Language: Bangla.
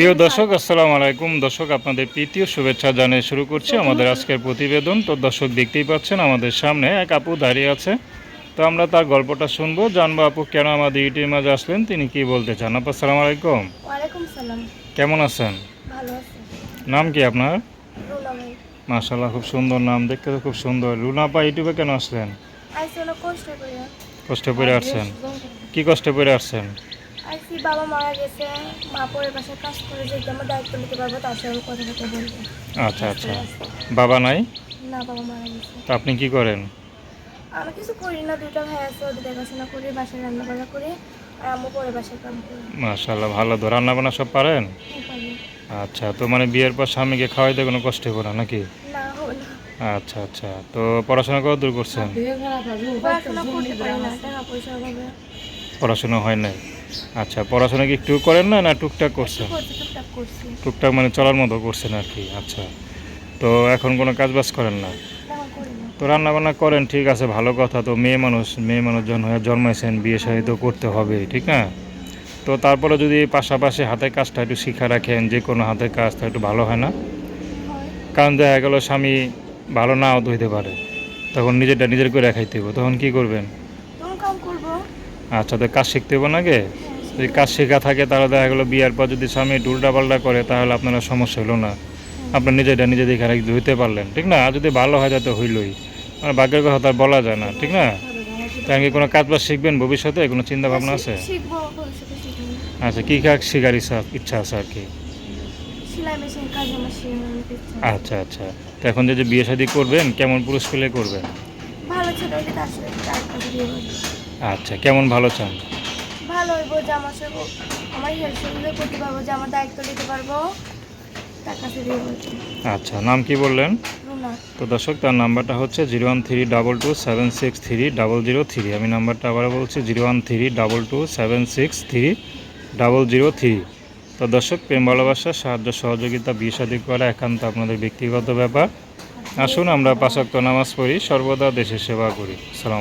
প্রিয় দর্শক আসসালামু আলাইকুম। দর্শক আপনাদের প্রীতীয় শুভেচ্ছা জানিয়ে শুরু করছি আমাদের আজকের প্রতিবেদন। তো দর্শক দেখতেই পাচ্ছেন আমাদের সামনে এক আপু দাঁড়িয়ে আছে। তো আমরা তার গল্পটা শুনব। জানব আপু কেন আমাদের ইউটিউবের মাঝে আসলেন? তিনি কি বলতে চান? আপু আসসালামু আলাইকুম। সালাম। কেমন আছেন? ভালো আছি। নাম কি আপনার? রুনা মাশাল্লাহ খুব সুন্দর নাম। দেখতে তো খুব সুন্দর। লুনাপা ইউটিউবে কেন আসলেন? কষ্ট করে আসছেন। কি কষ্টে পড়ে আসছেন? বাবা মারা গেছে মা পরে পাশে কাজ করে যেতে আমার দায়িত্ব নিতে পারব তার সঙ্গে কথা কথা বলব আচ্ছা আচ্ছা। বাবা নাই? না বাবা মারা গেছে। তা আপনি কি করেন? আমি কিছু করি না দুইটা ভাই আছে ওদের দেখাশোনা করি বাসায় রান্না বান্না করি আর আম্মু পরে বাসায় কাম করি। মাশাল্লাহ ভালো তো। রান্না বান্না সব পারেন? আচ্ছা তো মানে বিয়ের পর স্বামীকে খাওয়াইতে কোনো কষ্ট করে নাকি? না হলো আচ্ছা আচ্ছা। তো পড়াশোনা কত দূর করছেন পড়াশোনা করতে পারি না টাকা পয়সার অভাবে। পড়াশোনা হয় নাই? আচ্ছা পড়াশোনা কি একটু করেন না না টুকটাক করছেন? টুকটাক মানে চলার মতো করছেন আর কি আচ্ছা। তো এখন কোনো কাজ বাজ করেন না? তো রান্না বান্না করেন ঠিক আছে ভালো কথা। তো মেয়ে মানুষ মেয়ে মানুষ হয়ে জন্মাইছেন বিয়ে শাদী তো করতে হবে ঠিক না? তো তারপরে যদি পাশাপাশি হাতের কাজটা একটু শিখা রাখেন যে কোনো হাতের কাজটা একটু ভালো হয় না? কারণ দেখা গেল স্বামী ভালো নাও তো হইতে পারে তখন নিজেরটা নিজের করে খাইতে হবে তখন কি করবেন? আচ্ছা তো কাজ শিখতে হবে না গে যদি কাজ শেখা থাকে তাহলে দেখা গেলো বিয়ার পর যদি স্বামী একটু উল্টাপাল্টা করে তাহলে আপনার সমস্যা হলো না। আপনার নিজেরটা নিজে দেখে রাখতে হইতে পারলেন ঠিক না? আর যদি ভালো হয় যাতে হইলই। মানে ভাগ্যের কথা তো আর বলা যায় না ঠিক না? তাই কি কোনো কাজ বাজ শিখবেন ভবিষ্যতে? কোনো চিন্তা ভাবনা আছে আচ্ছা কী কাজ শেখার ইচ্ছা ইচ্ছা আছে আর কি? আচ্ছা আচ্ছা। তো এখন যে বিয়ে শাদী করবেন কেমন পুরুষ পেলে করবেন? ভালো ছিল হলে তার সাথে আচ্ছা কেমন ভালো চান? ভালো হইব যে আমার সাথে আমার হেল্প সুবিধা করতে পারব যে আমার দায়িত্ব নিতে পারব। বলছি। আচ্ছা নাম কি বললেন? তো দর্শক তার নাম্বারটা হচ্ছে zero one three double two seven six three double zero three. আমি নাম্বারটা আবার বলছি zero one three double two seven six three double zero three. তো দর্শক প্রেম ভালোবাসা সাহায্য সহযোগিতা বিয়ে শাদী করা একান্ত আপনাদের ব্যক্তিগত ব্যাপার। আসুন আমরা পাঁচক্ত নামাজ পড়ি সর্বদা দেশের সেবা করি। সালাম